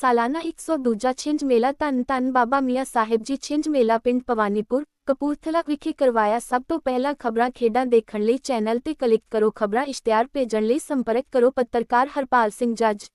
ਸਾਲਾਨਾ 102 ਛਿੰਝ ਮੇਲਾ ਧੰਨ ਧੰਨ ਬਾਬਾ ਮੀਆਂ ਸਾਹਿਬ ਜੀ ਛਿੰਝ ਮੇਲਾ ਪਿੰਡ ਭਵਾਨੀਪੁਰ, ਕਪੂਰਥਲਾ ਵਿਖੇ ਕਰਵਾਇਆ ਸਭ ਤੋਂ ਪਹਿਲਾਂ ਖਬਰਾਂ ਖੇਡਾਂ ਦੇਖਣ ਲਈ ਚੈਨਲ ਤੇ ਕਲਿੱਕ ਕਰੋ, ਖਬਰਾਂ ਇਸ਼ਤਿਹਾਰ ਭੇਜਣ ਲਈ ਸੰਪਰਕ ਕਰੋ ਪੱਤਰਕਾਰ ਹਰਪਾਲ ਸਿੰਘ ਜੱਜ।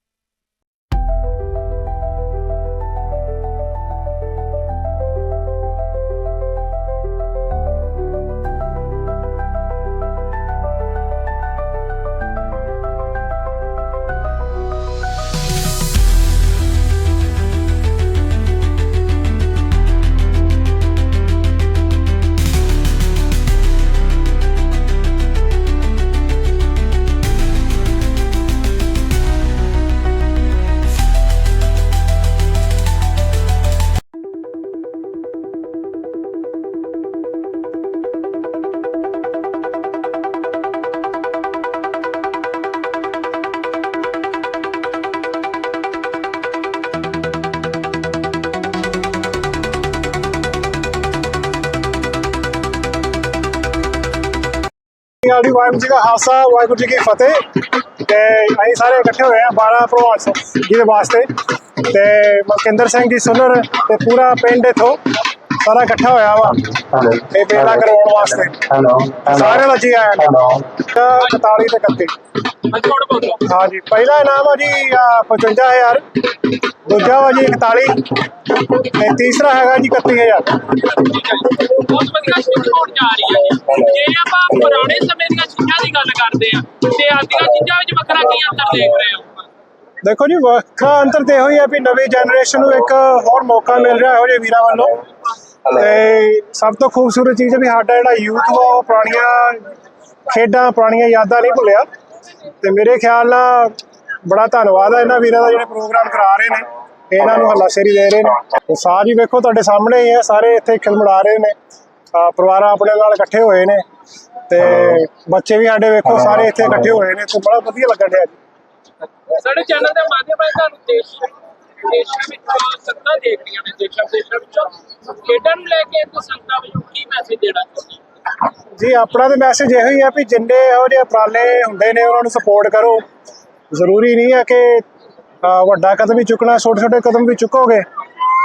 ਵਾਹਿਗੁਰੂ ਜੀ ਦਾ ਖਾਲਸਾ, ਵਾਹਿਗੁਰੂ ਜੀ ਕੀ ਫਤਿਹ। ਤੇ ਅਸੀਂ ਸਾਰੇ ਇਕੱਠੇ ਹੋਏ ਆ 12 ਪ੍ਰਵਾਸ ਦੇ ਵਾਸਤੇ। ਤੇ ਮਲਕਿੰਦਰ ਸਿੰਘ ਜੀ ਸੁਨਰ ਤੇ ਪੂਰਾ ਪਿੰਡ ਇਥੋਂ। ਸਾਰਾ ਇਕੱਠਾ ਹੋਇਆ ਵਾ। ਤੇ ਮੇਲਾ ਕਰਵਾਉਣ ਵਾਸਤੇ। ਸਾਰਿਆਂ ਦਾ ਜੀ ਆਇਆ ਹੈਲੋ। 41 ਤੇ 31 ਹਾਂ ਜੀ ਪਹਿਲਾ ਇਨਾਮ ਆ ਜੀ ਆਹ 55000 ਦੂਜਾ ਵਾ ਜੀ 41 ਤੇ ਤੀਸਰਾ ਹੈਗਾ ਜੀ 31000 ਬਹੁਤ ਵਧੀਆ ਹੋਣ ਜਾ ਰਹੀ ਹੈ ਜੀ। ਆਪਾਂ ਪੁਰਾਣੇ ਸਮੇਂ ਦੀਆਂ ਚੀਜ਼ਾਂ ਦੀ ਗੱਲ ਕਰਦੇ ਆ ਤੇ ਅੱਜ ਦੀਆਂ ਚੀਜ਼ਾਂ ਵਿੱਚ ਵੱਖਰਾ ਕੀ ਅੰਤਰ ਦੇਖ ਰਹੇ ਹੋ ਦੇਖੋ ਜੀ ਵੱਖਰਾ ਅੰਤਰ ਤੇ ਇਹੋ ਹੀ ਹੈ ਵੀ ਨਵੀਂ ਜਨਰੇਸ਼ਨ ਨੂੰ ਇੱਕ ਹੋਰ ਮੌਕਾ ਮਿਲ ਰਿਹਾ ਇਹੋ ਜਿਹੇ ਵੀਰਾਂ ਵੱਲੋਂ। ਤੇ ਸਭ ਤੋਂ ਖੂਬਸੂਰਤ ਚੀਜ਼ ਹੈ ਵੀ ਸਾਡਾ ਜਿਹੜਾ ਯੂਥ ਵਾ ਉਹ ਪੁਰਾਣੀਆਂ ਖੇਡਾਂ ਪੁਰਾਣੀਆਂ ਯਾਦਾਂ ਨਹੀਂ ਭੁੱਲਿਆ। ਤੇ ਮੇਰੇ ਖਿਆਲ ਨਾਲ ਬੜਾ ਧੰਨਵਾਦ ਹੈ ਇਹਨਾਂ ਵੀਰਾਂ ਦਾ ਜਿਹੜੇ ਪ੍ਰੋਗਰਾਮ ਕਰਾ ਰਹੇ ਨੇ। ਇਹਨਾਂ ਨੂੰ ਹੱਲਾਸ਼ੇਰੀ ਦੇ ਰਹੇ ਨੇ। ਤੇ ਸਾਜ ਹੀ ਵੇਖੋ ਤੁਹਾਡੇ ਸਾਹਮਣੇ ਹੀ ਹੈ ਸਾਰੇ ਇੱਥੇ ਖਿਲਮੜਾ ਰਹੇ ਨੇ। ਪਰਿਵਾਰਾਂ ਆਪਣੇ ਨਾਲ ਇਕੱਠੇ ਹੋਏ ਨੇ। ਤੇ ਬੱਚੇ ਵੀ ਸਾਡੇ ਵੇਖੋ ਸਾਰੇ ਇੱਥੇ ਇਕੱਠੇ ਹੋਏ ਨੇ। ਤੇ ਬੜਾ ਵਧੀਆ ਲੱਗਣ ਡਿਆ ਜੀ। ਸਾਡੇ ਚੈਨਲ ਦੇ ਮਾਧਿਅਮ ਰਾਹੀਂ ਤੁਹਾਨੂੰ ਦੇਸ਼ ਦੇਸ਼ਾਂ ਵਿੱਚ ਸੰਗਤਾਂ ਦੇਖ ਰਹੀਆਂ ਨੇ ਦੇਸ਼ਾਂ ਦੇਸ਼ਾਂ ਵਿੱਚੋਂ। ਖੇਡਾਂ ਨੂੰ ਲੈ ਕੇ ਤੇ ਸੰਗਤਾਂ ਵਿੱਚ ਕੀ ਮੈਸੇਜ ਦੇਣਾ ਚਾਹੁੰਦੇ? ਜੀ ਆਪਣਾ ਤੇ ਮੈਸੇਜ ਇਹੋ ਹੀ ਹੈ ਵੀ ਜਿੰਨੇ ਇਹੋ ਜਿਹੇ ਉਪਰਾਲੇ ਹੁੰਦੇ ਨੇ ਉਹਨਾਂ ਨੂੰ ਸਪੋਰਟ ਕਰੋ। ਜ਼ਰੂਰੀ ਨਹੀਂ ਹੈ ਕਿ ਵੱਡਾ ਕਦਮ ਹੀ ਚੁੱਕਣਾ ਛੋਟੇ ਛੋਟੇ ਕਦਮ ਵੀ ਚੁੱਕੋਗੇ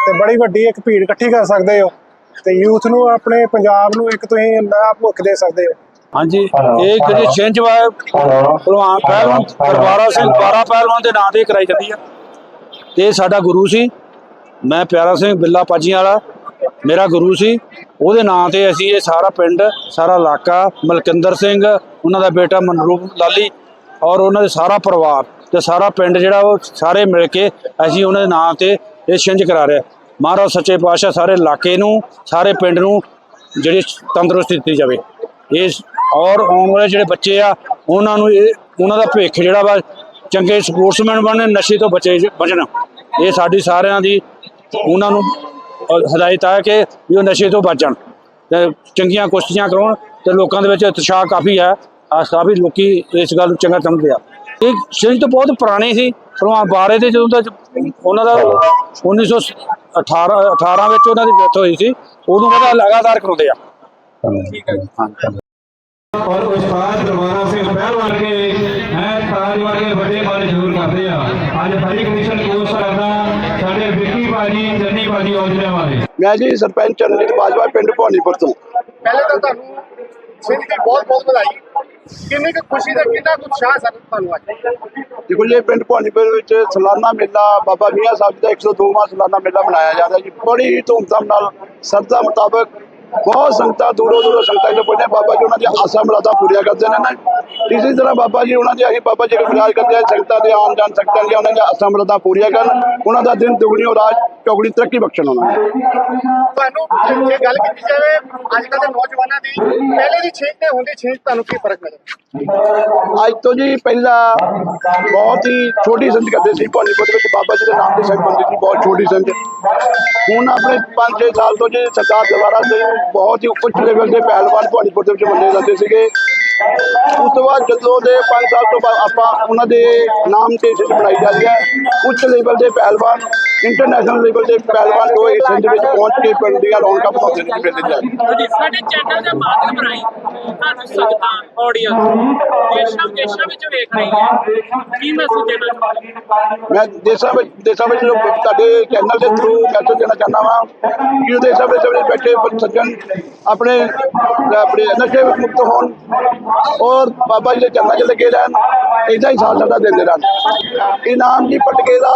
ਤੇ ਬੜੀ ਵੱਡੀ ਇੱਕ ਭੀੜ ਇਕੱਠੀ ਕਰ ਸਕਦੇ ਹੋ ਤੇ ਯੂਥ ਨੂੰ ਆਪਣੇ ਪੰਜਾਬ ਨੂੰ ਇੱਕ ਤੁਸੀਂ ਨਵਾਂ ਭੁੱਖ ਦੇ ਸਕਦੇ ਹੋ। ਹਾਂਜੀ ਇਹ ਜਿਹੜੀ ਛਿੰਝਵਾ ਹੈਲੋ ਭਲਵਾਨ ਪਹਿਲਵਾਨ ਦਰਬਾਰਾ ਸਿੰਘ 12 ਪਹਿਲਵਾਨ ਦੇ ਨਾਂ ਤੇ ਕਰਾਈ ਜਾਂਦੀ ਆ। ਤੇ ਇਹ ਸਾਡਾ ਗੁਰੂ ਸੀ ਮੈਂ ਪਿਆਰਾ ਸਿੰਘ ਬਿੱਲਾ ਪਾਜੀਆਂ ਵਾਲਾ। ਮੇਰਾ ਗੁਰੂ ਸੀ। ਉਹਦੇ ਨਾਂ ਤੇ ਅਸੀਂ ਇਹ ਸਾਰਾ ਪਿੰਡ, ਸਾਰਾ ਇਲਾਕਾ, ਮਲਕਿੰਦਰ ਸਿੰਘ, ਉਹਨਾਂ ਦਾ ਬੇਟਾ ਮਨਰੂਪ ਲਾਲੀ ਔਰ ਉਹਨਾਂ ਦੇ ਸਾਰਾ ਪਰਿਵਾਰ ਤੇ ਸਾਰਾ ਪਿੰਡ ਜਿਹੜਾ ਉਹ ਸਾਰੇ ਮਿਲ ਕੇ ਅਸੀਂ ਉਹਨਾਂ ਦੇ ਨਾਂ ਤੇ ਇਹ ਛਿੰਝ ਕਰਾ ਰਿਹਾ ਮਹਾਰਾਜ ਸੱਚੇ ਪਾਤਸ਼ਾਹ ਸਾਰੇ ਇਲਾਕੇ ਨੂੰ, ਸਾਰੇ ਪਿੰਡ ਨੂੰ ਜਿਹੜੀ ਤੰਦਰੁਸਤੀ ਦਿੱਤੀ ਜਾਵੇ। ਇਸ ਔਰ ਆਉਣ ਵਾਲੇ ਜਿਹੜੇ ਬੱਚੇ ਆ, ਉਹਨਾਂ ਨੂੰ ਇਹ, ਉਹਨਾਂ ਦਾ ਭਵਿੱਖ ਜਿਹੜਾ ਵਾ ਚੰਗੇ ਸਪੋਰਟਸਮੈਨ ਬਣਨ, ਨਸ਼ੇ ਤੋਂ ਬਚੇ, ਬਚਣ। ਇਹ ਸਾਡੀ ਸਾਰਿਆਂ ਦੀ, ਉਹਨਾਂ ਨੂੰ ਅ, ਹਦਾਇਤ ਹੈ ਕਿ ਵੀ ਉਹ ਨਸ਼ੇ ਤੋਂ ਬਚਣ ਤੇ ਚੰਗੀਆਂ ਕੁਸ਼ਤੀਆਂ ਕਰਾਉਣ ਤੇ ਲੋਕਾਂ ਦੇ ਵਿੱਚ ਉਤਸ਼ਾਹ ਕਾਫੀ ਹੈ। ਆ ਕਾਫੀ ਲੋਕੀ ਇਸ ਗੱਲ ਨੂੰ ਚੰਗਾ ਸਮਝਦੇ ਆ। ਇਹ ਸਿੰਘ ਤਾਂ ਬਹੁਤ ਪੁਰਾਣੇ ਸੀ। ਭਲਵਾਨ ਬਾਰੇ ਦੇ ਜਦੋਂ ਦਾ ਉਹਨਾਂ ਦਾ 1918 18 ਵਿੱਚ ਉਹਨਾਂ ਦੀ ਡੈਥ ਹੋਈ ਸੀ ਉਦੋਂ ਬਾਅਦ ਲਗਾਤਾਰ ਕਰਾਉਂਦੇ ਆ। ਔਰ ਉਸਤਾਦ ਦਰਬਾਰਾ ਸਿੰਘ ਪਹਿਲਵਾਨ ਕੇ ਹੈ ਤਾਜ ਵਰਗੇ ਵੱਡੇ ਮਨ ਜ਼ਰੂਰ ਕਰਦੇ ਆ। ਅੱਜ ਹਰੀ ਕਮਿਸ਼ਨ ਕੋਰਸ ਕਰਦਾ ਸਾਡੇ ਵਿੱਕੀ ਮੈਂ ਜੀ ਸਰਪੰਚ ਚਰਨਜੀਤ ਬਾਜਵਾ ਪਿੰਡ ਭਵਾਨੀਪੁਰ ਤੋਂ। ਪਹਿਲੇ ਤਾਂ ਤੁਹਾਨੂੰ ਸਿੰਘ ਦੀ ਬਹੁਤ ਬਹੁਤ ਵਧਾਈ। ਕਿੰਨੀ ਕੁ ਖੁਸ਼ੀ ਦਾ ਕਿੰਨਾ ਕੁ ਉਤਸ਼ਾਹ ਸਰ ਤੁਹਾਨੂੰ ਅੱਜ? ਦੇਖੋ ਜੀ ਇਹ ਪਿੰਡ ਭਵਾਨੀਪੁਰ ਵਿੱਚ ਸਾਲਾਨਾ ਮੇਲਾ ਬਾਬਾ ਮੀਆਂ ਸਾਹਿਬ ਜੀ ਦਾ 102ਵਾਂ ਸਾਲਾਨਾ ਮੇਲਾ ਮਨਾਇਆ ਜਾਂਦਾ ਜੀ। ਬੜੀ ਧੂਮਧਾਮ ਨਾਲ ਸਰਦਾ ਮੁਤਾਬਕ ਬਹੁਤ ਸੰਗਤਾਂ ਦੂਰੋਂ ਦੂਰੋਂ ਸੰਗਤਾਂ ਜੋ ਪਹੁੰਚੇ ਬਾਬਾ ਜੀ ਉਹਨਾਂ ਦੀਆਂ ਆਸਾਂ ਮੁਰਾਦਾਂ ਪੂਰੀਆਂ ਕਰਦੇ ਨੇ ਨਾ। ਇਸੇ ਤਰ੍ਹਾਂ ਬਾਬਾ ਜੀ ਉਹਨਾਂ ਦੀ ਅਸੀਂ ਬਾਬਾ ਜੀ ਨੂੰ ਗੁਜ਼ਾਰ ਕਰਦੇ ਹਾਂ ਸੰਗਤਾਂ ਦੇ ਆਉਣ ਜਾਣ ਸਕਤਾਂ ਦੀਆਂ ਉਹਨਾਂ ਦੀਆਂ ਆਸਾਂ ਮੁਰਾਦਾਂ ਪੂਰੀਆਂ ਕਰਨ। ਉਹਨਾਂ ਦਾ ਦਿਨ ਦੁਗਣੀ ਔਰ ਰਾਤ ਚੌਗਣੀ ਤਰੱਕੀ ਬਖਸ਼ਣ ਉਹਨਾਂ ਨੂੰ। ਤੁਹਾਨੂੰ ਜੇ ਗੱਲ ਕੀਤੀ ਜਾਵੇ ਅੱਜ ਕੱਲ੍ਹ ਦੇ ਨੌਜਵਾਨਾਂ ਦੀ ਪਹਿਲੇ ਦੀ ਛੇਕ ਤੇ ਹੁਣ ਦੀ ਛੇਕ ਤੁਹਾਨੂੰ ਕੀ ਫ਼ਰਕ ਨਜ਼ਰ ਅੱਜ ਤੋਂ ਜੀ ਪਹਿਲਾਂ ਬਹੁਤ ਹੀ ਛੋਟੀ ਸੰਤ ਕਰਦੇ ਸੀ। ਭਵਾਨੀਪੁਰ ਵਿੱਚ ਬਾਬਾ ਜੀ ਦੇ ਨਾਮ ਤੇ ਸੰਤ ਹੁੰਦੀ ਸੀ ਬਹੁਤ ਛੋਟੀ ਸੰਤ ਹੁਣ ਆਪਣੇ 5-6 ਸਾਲ ਤੋਂ ਜੀ ਸਰਦਾਰ ਦਵਾਰਾ ਸਿੰਘ ਬਹੁਤ ਹੀ ਉੱਚ ਲੈਵਲ ਦੇ ਪਹਿਲਵਾਨ ਭਵਾਨੀਪੁਰ ਦੇ ਵਿੱਚ ਮੰਨੇ ਜਾਂਦੇ ਸੀਗੇ। ਉਸ ਤੋਂ ਬਾਅਦ ਜਦੋਂ ਦੇ 5 ਸਾਲ ਤੋਂ ਬਾਅਦ ਆਪਾਂ ਉਹਨਾਂ ਦੇ ਨਾਮ ਤੇ ਸਿੱਟ ਬਣਾਈ ਜਾਂਦੀ ਹੈ। ਉੱਚ ਲੈਵਲ ਦੇ ਪਹਿਲਵਾਨ ਇੰਟਰਨੈਸ਼ਨਲ ਲੈਵਲ ਦੇ ਪਹਿਲਵਾਨ ਜੋ ਇਸ ਦੇ ਵਿੱਚ ਪਹੁੰਚ ਕੇ ਪਿੰਡ ਦੀਆਂ ਰੌਣਕਾਂ ਬਣਾਉਂਦੇ ਨੇ ਜੀ ਦੇ ਸਾਡੇ ਚੈਨਲ ਦੇ ਮਾਧਿਅਮ ਰਾਹੀਂ ਤੁਹਾਨੂੰ ਸੰਗਤਾਂ ਆਡੀਅנס ਦੇਸ਼ਾਂ ਵਿਦੇਸ਼ਾਂ ਵਿੱਚ ਵੇਖ ਰਹੀ ਹੈ। ਕੀ ਮੈਸੇਜ ਦੇਣਾ ਚਾਹੁੰਦੇ? ਮੈਂ ਦੇਸ਼ਾਂ ਵਿੱਚ ਦੇਸ਼ਾਂ ਵਿੱਚ ਲੋਕ ਤੁਹਾਡੇ ਚੈਨਲ ਦੇ ਥਰੂ ਮੈਸੇਜ ਦੇਣਾ ਚਾਹੁੰਦਾ ਵਾਂ ਕਿ ਉਹ ਦੇਸ਼ਾਂ ਵਿੱਚ ਜਿਹੜੇ ਬੈਠੇ ਸੱਜਣ ਆਪਣੇ ਆਪਣੇ ਨਸ਼ੇ ਵਿੱਚ ਮੁਕਤ ਹੋਣ ਔਰ ਬਾਬਾ ਜੀ ਦੇ ਚਰਨਾਂ 'ਚ ਲੱਗੇ ਰਹਿਣ। ਇਦਾਂ ਹੀ ਸਾਥ ਸਾਡਾ ਦਿੰਦੇ ਰਹਿਣ। ਇਨਾਮ ਜੀ ਪਟਕੇ ਦਾ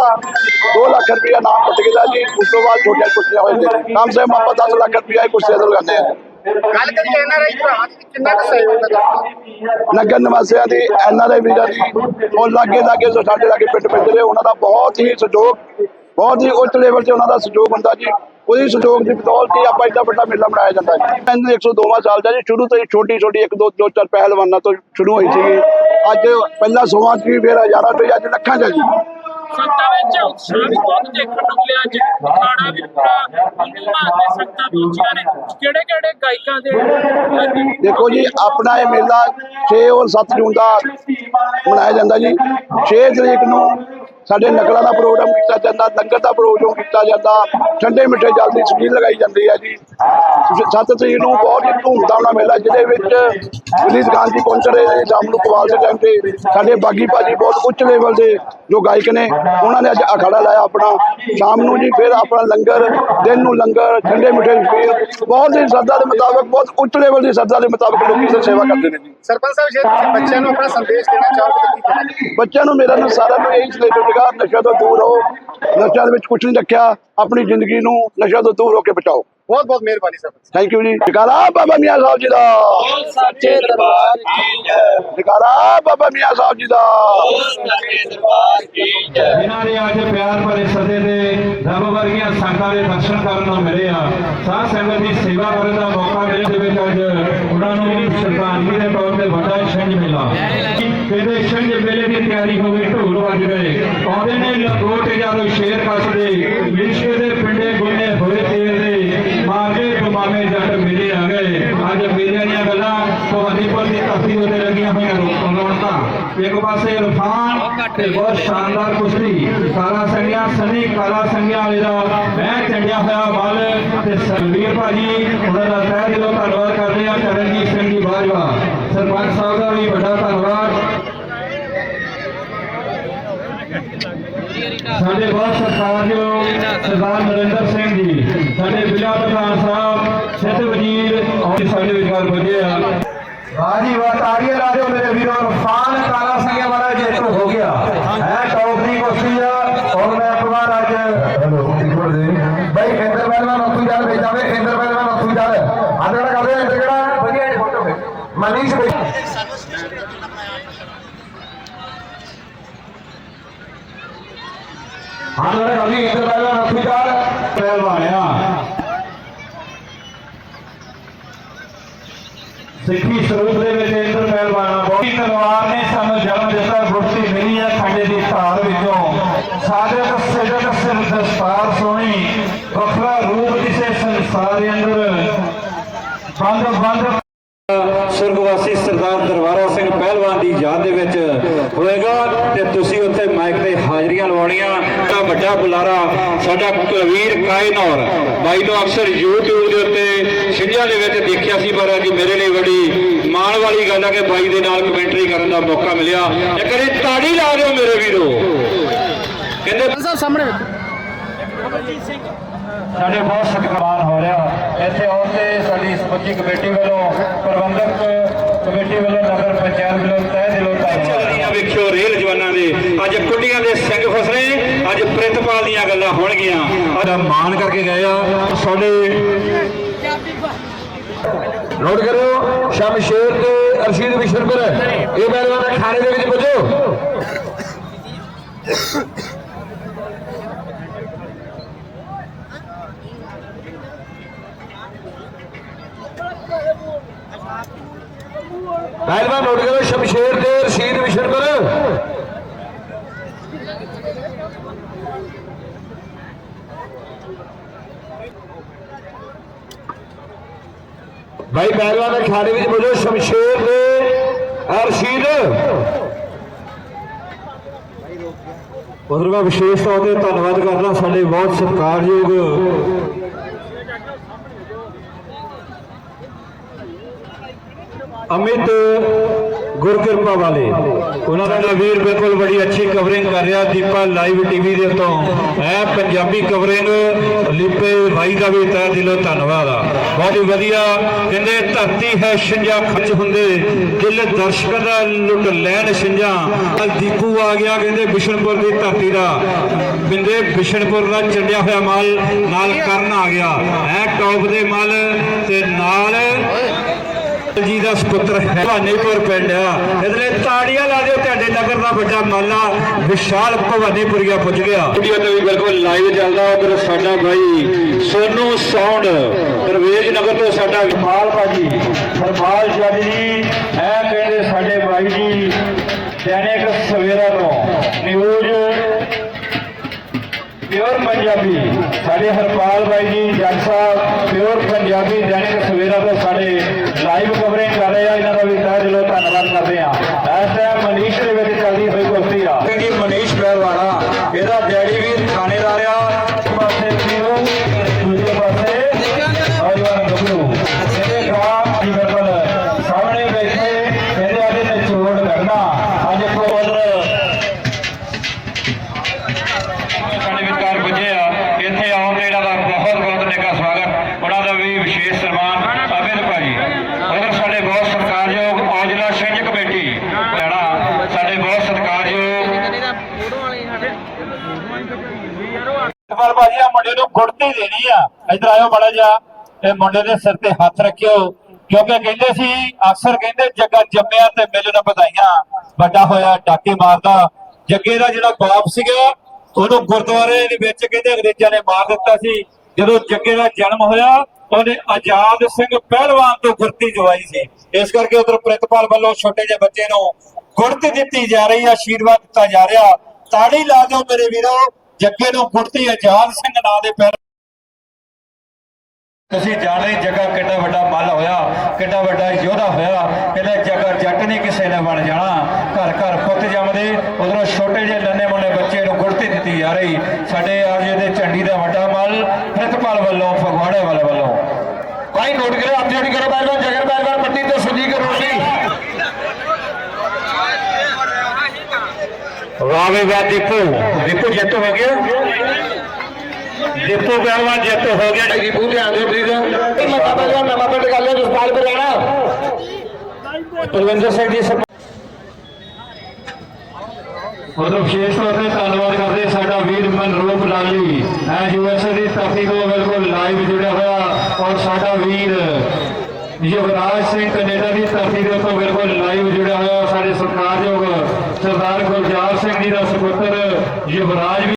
2 ਲੱਖ ਰੁਪਇਆ ਨਾਮ ਪਟਕੇ ਦਾ ਜੀ। ਉਸ ਤੋਂ ਬਾਅਦ ਛੋਟੀਆਂ ਕੁਰਸੀਆਂ ਹੋਏ ਨੇ ਕਮ ਸੇ ਕਮ ਆਪਾਂ 10 ਲੱਖ ਰੁਪਇਆ ਹੀ ਕੁਰਸੀਆਂ ਤੋਂ ਲਗਾਉਂਦੇ ਆ। ਗੱਲ ਕਰੀਏ ਐਨਆਰਆਈ ਭਰਾਵਾਂ ਦੀ ਕਿੰਨਾ ਕੁ ਸਹਿਯੋਗ ਹੈ ਨਗਰ ਨਿਵਾਸੀਆਂ ਦੀ ਐਨਆਰਆਈ ਵੀਰਾਂ ਦੀ, ਉਹ ਲਾਗੇ ਲਾਗੇ ਸਾਡੇ ਲਾਗੇ ਪਿੰਡ ਪਿੰਡ ਦੇ ਉਹਨਾਂ ਦਾ ਬਹੁਤ ਹੀ ਸਹਿਯੋਗ, ਬਹੁਤ ਹੀ ਉੱਚ ਲੈਵਲ ਤੇ ਉਹਨਾਂ ਦਾ ਸਹਿਯੋਗ ਹੁੰਦਾ ਜੀ। ਉਹਦੀ ਸਹਿਯੋਗ ਦੀ ਬਦੌਲਤ ਹੀ ਆਪਾਂ ਇੱਡਾ ਵੱਡਾ ਮੇਲਾ ਮਨਾਇਆ ਜਾਂਦਾ ਜੀ। ਇਹਨੂੰ 102ਵਾਂ ਸਾਲ ਦਾ ਜੀ, ਸ਼ੁਰੂ ਤੋਂ ਹੀ ਛੋਟੀ ਛੋਟੀ ਇੱਕ ਦੋ ਦੋ ਚਾਰ ਪਹਿਲਵਾਨਾਂ ਤੋਂ ਸ਼ੁਰੂ ਹੋਈ ਸੀ ਅੱਜ ਪਹਿਲਾ ਸੋਵਾਂ ਚ ਵੀ ਫਿਰ ਹਜ਼ਾਰਾਂ ਤੋਂ ਅੱਜ ਲੱਖਾਂ ਚ ਜੀ। ਸੰਗਤਾਂ ਵਿੱਚ ਉਤਸ਼ਾਹ ਵੀ ਬਹੁਤ ਦੇਖਣ ਨੂੰ ਮਿਲਿਆ ਅੱਜ ਖਾਣਾ ਵੀ ਪੂਰਾ ਗੁੰਮਾ ਤੇ ਸੰਗਤਾਂ ਪਹੁੰਚੀਆਂ ਨੇ ਕਿਹੜੇ ਕਿਹੜੇ ਗਾਇਕਾਂ ਦੇ ਦੇਖੋ ਜੀ, ਆਪਣਾ ਇਹ ਮੇਲਾ 6 ਔਰ 7 ਜੂਨ ਦਾ ਮਨਾਇਆ ਜਾਂਦਾ ਜੀ। 6 ਤਰੀਕ ਨੂੰ ਸਾਡੇ ਨਕਲਾਂ ਦਾ ਪ੍ਰੋਗਰਾਮ ਕੀਤਾ ਜਾਂਦਾ ਲੰਗਰ ਦਾ ਪ੍ਰੋਗਰਾਮ ਕੀਤਾ ਜਾਂਦਾ ਠੰਡੇ ਮਿੱਠੇ ਜਲ ਦੀ ਛਬੀਲ ਲਗਾਈ ਜਾਂਦੀ ਹੈ ਜੀ। 7 ਤਰੀਕ ਨੂੰ ਬਹੁਤ ਹੀ ਧੂਮਧਾਮ ਨਾਲ ਮੇਲਾ ਜਿਹਦੇ ਵਿੱਚ ਪੁਲਿਸ ਗਾਂ ਜੀ ਪਹੁੰਚ ਰਹੇ ਨੇ ਸ਼ਾਮ ਨੂੰ ਕਵਾਲ ਦੇ ਟਾਈਮ ਤੇ। ਸਾਡੇ ਬਾਗੀ ਭਾਜੀ ਬਹੁਤ ਉੱਚ ਲੈਵਲ ਦੇ ਜੋ ਗਾਇਕ ਨੇ ਉਹਨਾਂ ਨੇ ਅੱਜ ਅਖਾੜਾ ਲਾਇਆ ਆਪਣਾ। ਸ਼ਾਮ ਨੂੰ ਜੀ ਫਿਰ ਆਪਣਾ ਲੰਗਰ ਦਿਨ ਨੂੰ ਲੰਗਰ ਠੰਡੇ ਮਿੱਠੇ ਛਬੀਲ ਬਹੁਤ ਹੀ ਸਰਦਾ ਦੇ ਮੁਤਾਬਕ ਬਹੁਤ ਉੱਚ ਲੈਵਲ ਦੀ ਸਰਦਾ ਦੇ ਮੁਤਾਬਕ ਲੋਕੀ ਸੇਵਾ ਕਰਦੇ ਨੇ ਜੀ। ਸਰਪੰਚ ਸਾਹਿਬ ਜੇ ਬੱਚਿਆਂ ਨੂੰ ਆਪਣਾ ਸੰਦੇਸ਼ ਦੇਣਾ ਚਾਹੋਗੇ ਤਾਂ ਕੀ ਬੱਚਿਆਂ ਨੂੰ ਮੇਰਾ ਨੂੰ ਸਾਰਿਆਂ ਨੂੰ ਇਹੀ ਸੰਦੇਸ਼ ਹੋਵੇਗਾ ਨਸ਼ਾ ਤੋਂ ਦੂਰ ਰਹੋ। ਨਸ਼ਿਆਂ ਦੇ ਵਿੱਚ ਕੁਝ ਨਹੀਂ ਰੱਖਿਆ। ਆਪਣੀ ਜ਼ਿੰਦਗੀ ਨੂੰ ਨਸ਼ਾ ਤੋਂ ਦੂਰ ਹੋ ਕੇ ਬਚਾਓ। ਬਹੁਤ ਬਹੁਤ ਮਿਹਰਬਾਨੀ ਸਰਪੰਚ ਥੈਂਕ ਯੂ ਜੀ। ਜਕਾਰਾ ਬਾਬਾ ਮੀਆਂ ਸਾਹਿਬ ਜੀ ਦਾ। ਸੱਚੇ ਦਰਬਾਰ ਕੀ ਜੈ। ਜਕਾਰਾ ਬਾਬਾ ਮੀਆਂ ਸਾਹਿਬ ਜੀ ਦਾ। ਸੱਚੇ ਦਰਬਾਰ ਕੀ ਜੈ। ਜਿਨ੍ਹਾਂ ਨੇ ਅੱਜ ਪਿਆਰ ਭਰੇ ਸਦੇ ਦੇ ਰੱਬ ਵਰਗੀਆਂ ਸੰਗਤਾਂ ਦੇ ਦਰਸ਼ਨ ਕਰਨ ਨੂੰ ਮਿਲੇ ਆ ਸਾਧ ਸੰਗਤ ਦੀ ਸੇਵਾ ਕਰਨ ਦਾ ਮੌਕਾ ਮਿਲੇ ਦੇ ਵਿੱਚ ਅੱਜ ਉਹਨਾਂ ਨੂੰ ਸ਼ਰਧਾਂਜਲੀ ਦੇ ਤੌਰ ਤੇ ਵੱਡਾ ਛੰਝ ਮਿਲਾ ਕਹਿੰਦੇ ਛੰਝ ਮੇਲੇ ਦੀ ਤਿਆਰੀ ਹੋ ਗਈ ਢੋਲ ਵੱਜ ਗਏ। ਆਉਂਦੇ ਨੇ ਲਗੋਟ ਜਦੋਂ ਸ਼ੇਰ ਕੱਸਦੇ ਵਿਸ਼ੇ ਦੇ ਪਿੰਡੇ ਗੁੰਨੇ ਤੁਮਾਮੇ ਜੱਟ ਮੇਲੇ ਆ ਗਏ ਅੱਜ ਮੇਲਿਆਂ ਦੀਆਂ ਗੱਲਾਂ ਭਵਾਨੀਪੁਰ ਦੀ ਧਰਤੀ ਉੱਤੇ ਲੱਗੀਆਂ ਹੋਈਆਂ ਰੌਣਕਾਂ। ਇੱਕ ਪਾਸੇ ਇਰਫਾਨ ਤੇ ਬਹੁਤ ਸ਼ਾਨਦਾਰ ਕੁਸ਼ਤੀ। ਕਾਲਾ ਸੰਗਿਆ ਸਨੀ ਕਾਲਾ ਸੰਗਿਆ ਵਾਲੇ ਦਾ ਮੈਂ ਚੰਡਿਆ ਹੋਇਆ ਬਲ ਤੇ ਸਰਵੀਰ ਭਾਜੀ ਉਹਨਾਂ ਦਾ ਤਹਿ ਦਿਲੋਂ ਧੰਨਵਾਦ ਕਰਦੇ ਆ ਚਰਨਜੀਤ ਸਿੰਘ ਜੀ ਬਾਜਵਾ। ਸਰਪੰਚ ਸਾਹਿਬ ਦਾ ਵੀ ਵੱਡਾ ਧੰਨਵਾਦ। ਸਾਡੇ ਬਹੁਤ ਸਤਿਕਾਰਯੋਗ ਸਰਦਾਰ ਨਰਿੰਦਰ ਸਿੰਘ ਜੀ, ਸਾਡੇ ਜ਼ਿਲ੍ਹਾ ਪ੍ਰਧਾਨ ਸਾਹਿਬ, ਸਿੱਧ ਵਜ਼ੀਰ ਔਰ ਸਾਡੇ ਵਿਚਾਰ ਵਧੇ ਆ। ਬਾਜੀ ਵਾਹ, ਤਾੜੀਆਂ ਲਾ ਦਿਓ ਮੇਰੇ ਵੀਰੋ ਇਰਫਾਨ ਕਾਲਾ ਸੰਗਿਆ ਵਾਲਾ ਜੇਤੂ ਹੋ ਗਿਆ। ਹੈ, ਟੌਪ ਦੀ ਕੁਸ਼ਤੀ ਆ ਹੁਣ ਮੈਂ ਪਵਾਰ ਅੱਜ ਹੈਲੋ ਇੱਕ ਮਿੰਟ ਦੇ ਬਾਈ ਇੰਦਰ ਪਹਿਲਵਾਨ ਉੱਥੋਂ ਚੱਲ ਭੇਜਾਵੇ ਇੰਦਰ ਪਹਿਲਵਾਨ ਉੱਥੋਂ ਚੱਲ ਆਹ ਜਿਹੜਾ ਕਰਦੇ ਆ ਇੰਦਰ ਕਿਹੜਾ ਵਧੀਆ ਜੀ ਫੋਟੋ ਮਨੀਸ਼ ਬਈ ਹਾਂ ਜਿਹੜਾ ਕਦੀ ਇੰਦਰ ਪਹਿਲਵਾਨ ਉੱਥੋਂ ਚੱਲ ਪਹਿਲਵਾਨ ਆ ਸਿੱਖੀ ਸਰੂਪ ਦੇ ਵਿੱਚ ਇੰਦਰ ਪਹਿਲਵਾਨਾ ਬਹੁਤ ਤਲਵਾਰ ਨੇ, ਸਾਨੂੰ ਜਨਮ ਦਿੱਤਾ ਗੁਰਤੀ ਮਿਲੀ ਹੈ ਸਾਡੇ ਦੀ ਧਾਰ ਵਿੱਚੋਂ। ਸਾਧਕ ਸਿਦਕ ਸਿਰ ਦਸਤਾਰ ਸੋਹਣੀ ਵੱਖਰਾ ਰੂਪ ਕਿਸੇ ਸੰਸਾਰ ਦੇ ਅੰਦਰ ਬੰਦ ਬੰਦ ਸੁਰਗਵਾਸੀ ਸਰਦਾਰ ਦਰਬਾਰਾ ਸਿੰਘ ਪਹਿਲਵਾਨ ਦੀ ਯਾਦ ਦੇ ਵਿੱਚ ਹੋਏਗਾ ਤੇ ਤੁਸੀਂ ਉੱਥੇ ਮਾਈਕ ਤੇ ਹਾਜ਼ਰੀਆਂ ਲਵਾਉਣੀਆਂ। ਤਾਂ ਵੱਡਾ ਬੁਲਾਰਾ ਸਾਡਾ ਕਵੀਰ ਕਾਇਨੌਰ ਬਾਈ ਨੂੰ ਅਕਸਰ YouTube ਦੇ ਉੱਤੇ ਛਿੰਝਾਂ ਦੇ ਵਿੱਚ ਦੇਖਿਆ ਸੀ ਪਰ ਅੱਜ ਮੇਰੇ ਲਈ ਬੜੀ ਮਾਣ ਵਾਲੀ ਗੱਲ ਹੈ ਕਿ ਬਾਈ ਦੇ ਨਾਲ ਕਮੈਂਟਰੀ ਕਰਨ ਦਾ ਮੌਕਾ ਮਿਲਿਆ। ਇੱਕ ਵਾਰੀ ਤਾੜੀ ਲਾ ਦਿਓ ਮੇਰੇ ਵੀਰੋ। ਕਹਿੰਦੇ ਸਾਹਿਬ ਸਾਹਮਣੇ ਸਾਡੇ ਬਹੁਤ ਸਤਿਕਾਰ ਹੋ ਰਿਹਾ। ਇੱਥੇ ਆਉਣ ਤੇ ਸਾਡੀ ਸਮੁੱਚੀ ਕਮੇਟੀ ਵੱਲੋਂ ਪ੍ਰਬੰਧਕ ਕਮੇਟੀ ਵੱਲੋਂ ਨਗਰ ਪੰਚਾਇਤ ਵੱਲੋਂ ਤਹਿ ਦਿਲੋਂ ਧੰਨਵਾਦ। ਵੇਖਿਓ ਰੇਲ ਜਵਾਨਾਂ ਦੇ ਅੱਜ ਕੁੱਡੀਆਂ ਦੇ ਸਿੰਘ ਫਸਲੇ ਅੱਜ ਪ੍ਰਿਤਪਾਲ ਦੀਆਂ ਗੱਲਾਂ ਹੋਣਗੀਆਂ। ਅੱਜ ਮਾਣ ਕਰਕੇ ਗਏ ਆ। ਸਾਡੇ ਨੋਟ ਕਰਿਓ ਸ਼ਮਸ਼ੇਰ ਤੇ ਅਰਸ਼ੀਦ ਵਿਸ਼ਰਪੁਰ ਇਹ ਪਹਿਲਵਾਨ ਖਾਣੇ ਦੇ ਵਿੱਚ ਪੁੱਜੋ। ਪਹਿਲਵਾਨ ਨੋਟ ਕਰੋ, ਸ਼ਮਸ਼ੇਰ ਤੇ ਰਸ਼ੀਦ ਵਿਸ਼ਰਪੁਰ ਭਾਈ ਪਹਿਲਵਾਨ ਦੇ ਵਿੱਚ ਬੋਲੋ, ਸ਼ਮਸ਼ੇਰ ਦੇ ਅਰਸ਼ੀਦ। ਉਧਰ ਮੈਂ ਵਿਸ਼ੇਸ਼ ਤੌਰ ਤੇ ਧੰਨਵਾਦ ਕਰਦਾ, ਸਾਡੇ ਬਹੁਤ ਸਤਿਕਾਰਯੋਗ ਅਮਿਤ ਗੁਰਕਿਰਪਾ ਵਾਲੇ। ਉਹਨਾਂ ਦਾ ਵੀਰ ਬਿਲਕੁਲ ਬੜੀ ਅੱਛੀ ਕਵਰਿੰਗ ਕਰ ਰਿਹਾ ਦੀਪਾ ਲਾਈਵ ਟੀਵੀ ਦੇ ਉੱਤੋਂ। ਐ ਪੰਜਾਬੀ ਕਵਰਿੰਗ ਲੀਪੇ ਭਾਈ ਦਾ ਵੀ ਤਹਿ ਦਿਲੋਂ ਧੰਨਵਾਦ ਆ। ਬਹੁਤ ਹੀ ਵਧੀਆ ਕਹਿੰਦੇ ਧਰਤੀ ਹੈ ਛਿੰਜਾ ਖੱਚ ਹੁੰਦੇ। ਦਿਲ ਦਰਸ਼ਕ ਦਾ ਲੁੱਟ ਲੈਣ ਛਿੰਜਾ ਦੀਪੂ ਆ ਗਿਆ ਕਹਿੰਦੇ ਬਿਸ਼ਨਪੁਰ ਦੀ ਧਰਤੀ ਦਾ। ਬਿੰਦੇ ਬਿਸ਼ਨਪੁਰ ਦਾ ਚੰਡਿਆ ਹੋਇਆ ਮਾਲ ਨਾਲ ਕਰਨ ਆ ਗਿਆ। ਐ ਟੌਪ ਦੇ ਮਾਲ ਤੇ ਨਾਲ ਜੀ ਦਾ ਸੁਪੁੱਤਰ ਹੈ ਭਵਾਨੀਪੁਰ ਪਿੰਡ। ਆ ਇਧਰੇ ਤਾੜੀਆਂ ਲਾ ਦਿਓ, ਤੁਹਾਡੇ ਨਗਰ ਦਾ ਵੱਡਾ ਮਾਲਾ ਵਿਸ਼ਾਲ ਭਵਾਨੀਪੁਰੀਆ ਪੁੱਜ ਗਿਆ। ਵੀਡੀਓ ਤੇ ਵੀ ਬਿਲਕੁਲ ਲਾਈਵ ਚੱਲਦਾ, ਉਧਰ ਸਾਡਾ ਭਾਈ ਸੋਨੂ ਸਾਊਂਡ ਦਰਵੇਜ ਨਗਰ ਤੋਂ ਸਾਡਾ ਕਮਾਲ ਭਾਜੀ ਸਰਪਾਲ ਜੱਜ ਜੀ ਐ ਕਹਿੰਦੇ ਸਾਡੇ ਭਾਈ ਜੀ, ਦੈਨਿਕ ਸਵੇਰਾ ਤੋਂ ਨਿਊਜ਼ ਪਿਓਰ ਪੰਜਾਬੀ। ਸਾਡੇ ਹਰਪਾਲ ਬਾਈ ਜੀ, ਜੱਜ ਸਾਹਿਬ, ਪਿਓਰ ਪੰਜਾਬੀ ਦੈਨਿਕ ਸਵੇਰਾ ਤੋਂ ਸਾਡੇ ਲਾਈਵ ਕਵਰਿੰਗ ਕਰ ਰਹੇ ਆ, ਇਹਨਾਂ ਦਾ ਵੀ ਤਹਿ ਦਿਲੋਂ ਧੰਨਵਾਦ ਕਰਦੇ ਆ। ਇਸ ਟਾਈਮ ਮਨੀਸ਼ ਦੇ ਵਿੱਚ ਚੱਲਦੀ ਹੋਈ ਕੁਸ਼ਤੀ ਆ। ਪਰ ਭਾਜੀ ਆ ਮੁੰਡੇ ਨੂੰ ਗੁੜਤੀ ਦੇਣੀ ਆ। ਇੱਧਰ ਆਇਓ ਬੜਾ ਜਾ ਇਹ ਮੁੰਡੇ ਦੇ ਸਿਰ ਤੇ ਹੱਥ ਰੱਖਿਓ। ਕਿਉਂਕਿ ਕਹਿੰਦੇ ਸੀ, ਅਕਸਰ ਕਹਿੰਦੇ ਜੱਗਾ ਜੰਮਿਆ ਤੇ ਮਿਲ ਨਾ ਵਧਾਈਆਂ। ਵੱਡਾ ਹੋਇਆ, ਡਾਕੇ ਮਾਰਦਾ। ਜੱਗੇ ਦਾ ਜਿਹੜਾ ਬਾਪ ਸੀਗਾ, ਉਹਨੂੰ ਗੁਰਦੁਆਰੇ ਦੇ ਵਿੱਚ ਕਹਿੰਦੇ ਅੰਗਰੇਜ਼ਾਂ ਨੇ ਮਾਰ ਦਿੱਤਾ ਸੀ। ਜਦੋਂ ਜੱਗੇ ਦਾ ਜਨਮ ਹੋਇਆ, ਉਹਨੇ ਆਜ਼ਾਦ ਸਿੰਘ ਪਹਿਲਵਾਨ ਤੋਂ ਗੁਰਤੀ ਜਵਾਈ ਸੀ। ਇਸ ਕਰਕੇ ਉਧਰ ਪ੍ਰਿਤਪਾਲ ਵੱਲੋਂ ਛੋਟੇ ਜਿਹੇ ਬੱਚੇ ਨੂੰ ਗੁਰਤੀ ਦਿੱਤੀ ਜਾ ਰਹੀ ਹੈ ਆਸ਼ੀਰਵਾਦ ਦਿੱਤਾ ਜਾ ਰਿਹਾ। ਤਾੜੀ ਲਾ ਦਿਓ ਮੇਰੇ ਵੀਰੋ। ਜੱਗੇ ਨੂੰ ਗੁਰਤੀ ਆਜ਼ਾਦ ਸਿੰਘ ਨਾਂ ਦੇ ਪੈਰ ਤੁਸੀਂ ਜਾਣਦੇ ਜੱਗਾ ਕਿੰਨਾ ਵੱਡਾ ਮੱਲ ਹੋਇਆ ਕਿੰਨਾ ਵੱਡਾ ਯੋਧਾ ਹੋਇਆ ਕਹਿੰਦੇ ਜੱਗਾ ਜੱਟ ਨਹੀਂ ਕਿਸੇ ਨੇ ਬਣ ਜਾਣਾ। ਘਰ ਘਰ ਪੁੱਤ ਜੰਮਦੇ ਉਧਰੋਂ ਛੋਟੇ ਜਿਹੇ ਨੰਨੇ ਮੁੰਨੇ ਬੱਚੇ ਨੂੰ ਗੁੜਤੀ ਦਿੱਤੀ ਜਾ ਰਹੀ। ਸਾਡੇ ਅੱਜ ਦੇ ਝੰਡੀ ਦਾ ਵੱਡਾ ਮੱਲ ਪ੍ਰਿਤਪਾਲ ਵੱਲੋਂ ਫਗਵਾੜੇ ਵਾਲੇ ਵੱਲੋਂ। ਭਾਈ ਨੋਟ ਕਰੋ ਜੋੜੀ ਕਰੋ ਪਹਿਲਵਾਨ ਜਗਰ ਪਹਿਲਵਾਨ ਪੱਟੀ ਤੇ ਸੁਜੀ ਕਰੋ ਜੀ। ਵਾਹ ਵੇ ਵਾਹ ਦੀਪੂ ਦੀਪੂ ਜੱਟ ਹੋ ਗਿਆ। ਦੀਪੂ ਪਹਿਲਵਾਨ ਜੱਟ ਹੋ ਗਿਆ। ਦੀਪੂ ਧਿਆਨ ਦਿਓ ਪਲੀਜ਼ ਮੱਤਾ ਪਹਿਲਵਾਨ ਨਵਾਂ ਪਿੰਡ ਕਰ ਲਿਆ ਜਸਪਾਲ ਪਰ ਰਹਿਣਾ ਪਰਵਿੰਦਰ ਸਿੰਘ ਜੀ ਸਰ। ਉਹਦਾ ਵਿਸ਼ੇਸ਼ ਤੌਰ ਤੇ ਧੰਨਵਾਦ ਕਰਦੇ ਸਾਡਾ ਵੀਰ ਮਨਰੂਪ ਲਾਲੀ। ਐ ਯੂਐਸਏ ਦੀ ਧਰਤੀ ਤੋਂ ਬਿਲਕੁਲ ਲਾਈਵ ਜੁੜਿਆ ਹੋਇਆ ਔਰ ਸਾਡਾ ਵੀਰ ਯੁਵਰਾਜ ਸਿੰਘ ਕੈਨੇਡਾ ਦੀ ਧਰਤੀ ਦੇ ਉੱਤੋਂ ਬਿਲਕੁਲ ਲਾਈਵ ਜੁੜਿਆ ਹੋਇਆ। ਸਤਿਕਾਰਯੋਗ ਸਰਦਾਰ ਗੁਲਜ਼ਾਰ ਸਿੰਘ ਜੀ ਦਾ ਸੁਪੁੱਤਰ ਯੁਵਰਾਜ ਵੀ